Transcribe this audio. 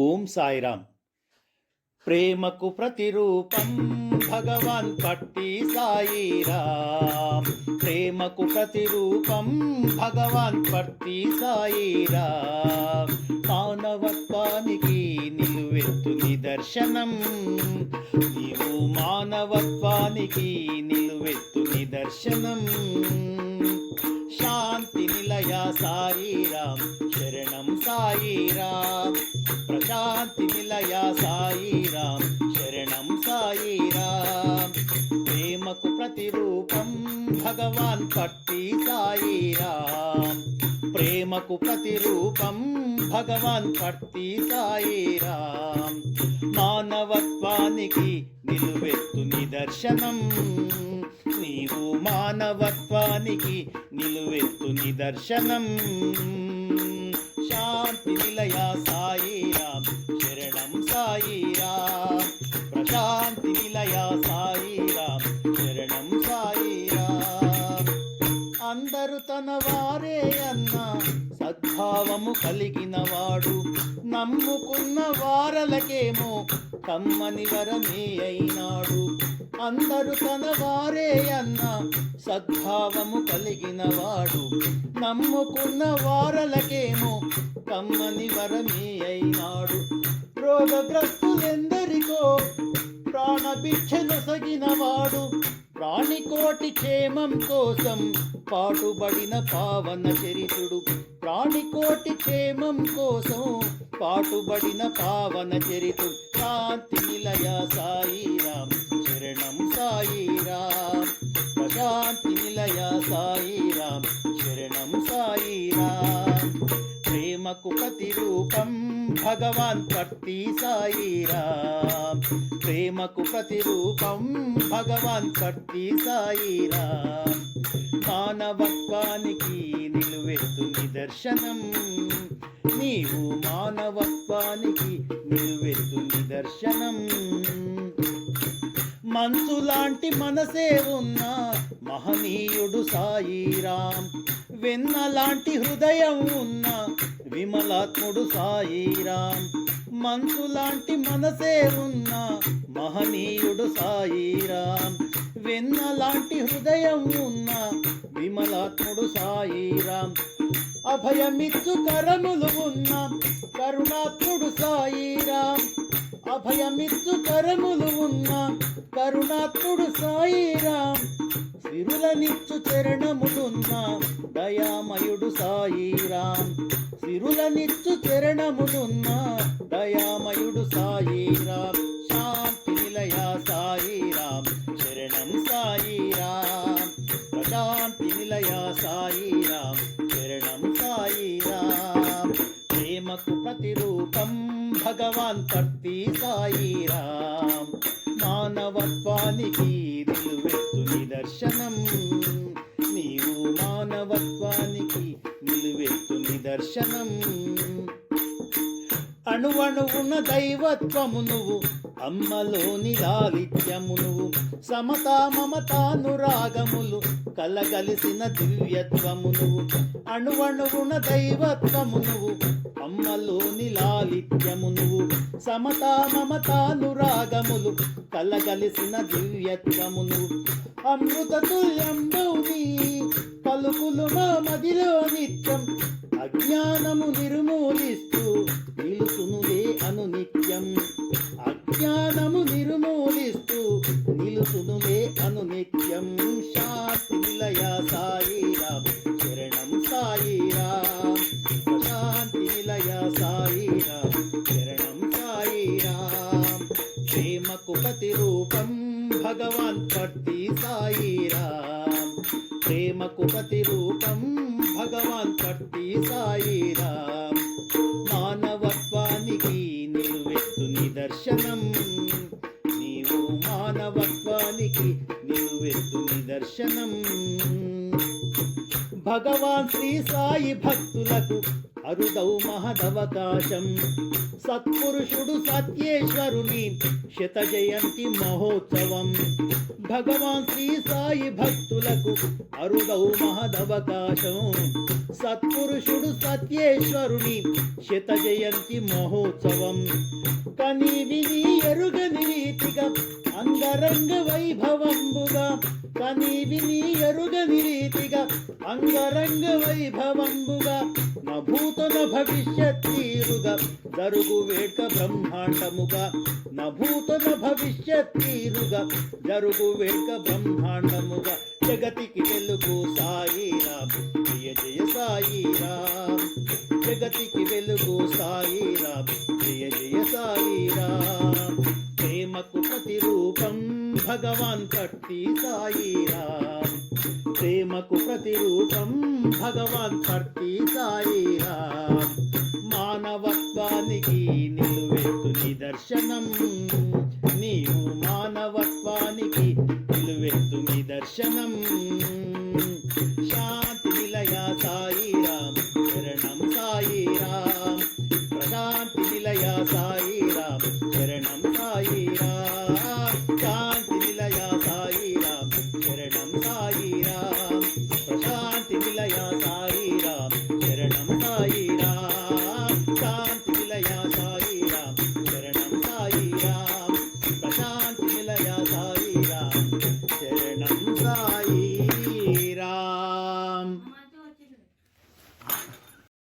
ఓం సాయిరామ్. ప్రేమకు ప్రతిరూపం భగవాన్ పట్టి సాయిరామ్. ప్రేమకు ప్రతిరూపం భగవాన్ పట్టి సాయిరామ్. మానవత్వానికి నిలువెత్తు నిదర్శనం. నీవు మానవత్వానికి నిలువెత్తు నిదర్శనం. నిలయ సాయిరామ్ శరణం సాయిరామ్ ప్రశాంతి నిలయ సాయిరామ్ శరణం సాయిరామ్ ప్రేమకు ప్రతిరూపం భగవాన్ పట్టి సాయిరామ్ ప్రేమకు ప్రతిరూపం భగవాన్ పట్టి సాయిరామ్ మానవత్వానికి నిలువెత్తు నిదర్శనం. నీవు మానవత్వానికి ఎత్తు నిదర్శనం శాంతి నిలయ సాయిరామ్ శరణం సాయిరామ్. ప్రశాంతి నిలయ సాయిరామ్ శరణం సాయిరామ్. అందరు తన వారే అన్న సద్భావము కలిగిన వాడు. నమ్ముకున్న వారలకేమో కమ్మని వరమే అయినాడు. అందరు తనవారే అన్న సద్భావము కలిగిన వాడు. నమ్ముకున్న వారలకేమో కమ్మని వరమే అయినాడు. రోగగ్రస్తులెందరికో ప్రాణభిక్షనొసగిన వాడు. ప్రాణికోటి క్షేమం కోసం పాటుబడిన పావన చరితుడు ప్రాణికోటి క్షేమం కోసం పాటుబడిన పావన చరితుడు శాంతి నిలయ సాయిరామ్. శాంతి నిలయ సాయిరామ్ శరణం సాయిరామ్. ప్రేమకు ప్రతిరూపం భగవాన్ పట్టి సాయిరామ్. ప్రేమకు ప్రతిరూపం భగవాన్ పట్టి సాయిరామ్. మానవత్వానికి నిలువెత్తు నిదర్శనం. నీవు మానవత్వానికి నిలువెత్తు నిదర్శనం. మంచు లాంటి మనసే ఉన్న మహనీయుడు సాయిరామ్ వెన్న లాంటి హృదయం ఉన్న విమలాత్ముడు సాయిరామ్ మంచు లాంటి మనసే ఉన్న మహనీయుడు సాయిరామ్ వెన్న లాంటి హృదయం ఉన్న విమలాత్ముడు సాయిరామ్ అభయమిచ్చు కరములు ఉన్న కరుణాత్ముడు సాయిరామ్ అభయమిత్తు కరములు ఉన్న కరుణాత్ముడు సాయిరామ్ సిరులనిచ్చు చరణములున్న దయామయుడు సాయిరామ్ సిరులనిచ్చు చరణములున్న దయామయుడు సాయిరామ్. ప్రేమకు ప్రతిరూపం భగవాన్ కర్తి సాయిరామ్ మానవత్వానికి నిలువెత్తు నిదర్శనం. నీవు మానవత్వానికి నిలువెత్తు నిదర్శనం. అణువణువున దైవత్వము నువ్వు అమ్మలోని లాలిత్యమును సమత మమతానురాగములు కలగలిసిన దివ్యత్వమును నువ్వు అణువణువున దైవత్వము అమ్మలోని లాలిత్యమును సమత మమతానురాగములు కలగలిసిన దివ్యత్వమును. అమృతతుల్యంబౌని పలుకులు మా మదిలో నిత్యం అజ్ఞానము నిర్మూలిస్తూ నిలుసునులే అను నిత్యం. అజ్ఞానము నిర్మూలిస్తూ నిలుసునులే అను నిత్యం. శాంతి నిలయ సాయిరామ్ శరణం సాయిరామ్. శాంతి నిలయ సాయిరామ్ శరణం సాయిరామ్. ప్రేమకు ప్రతిరూపం భగవాన్ పట్టి సాయిరామ్. ప్రేమకు ప్రతిరూపం భగవాన్ పట్టి సాయిరామ్. నిదర్శనం నీవు మానవత్వానికి నిలువెత్తు నిదర్శనం భగవాన్ శ్రీ సాయి భక్తులకు అరుదౌ మహదవకాశం. సత్పురుషుడు సత్యేశ్వరుని శత జయంతి మహోత్సవం. భగవాన్ శ్రీ సాయి భక్తులకు అరుదౌ మహదవకాశం. సత్పురుషుడు సత్యేశ్వరుని శత జయంతి మహోత్సవం. కని విని ఎరుగని అంగరంగ వైభవంబుగా కనీవి నీ ఎరుగని రీతిగా అంగరంగ వైభవంబుగా నా భూతన భవిష్యత్ తీరుగా జరుగు వేట బ్రహ్మాండముగా నా భూతన భవిష్యత్ తీరుగా జరుగు వేట బ్రహ్మాండముగా జగతికి వెలుగు సాయిరామ్ జయ జయ సాయిరామ్ జగతికి వెలుగు సాయిరామ్ జయ జయ భగవాన్ పట్టి సాయిరామ్ ప్రేమకు ప్రతిరూపం భగవాన్ పట్టి సాయిరామ్ మానవత్వానికి నిలువెత్తు నిదర్శనం. నీవు మానవత్వానికి నిలువెత్తు నిదర్శనం. శా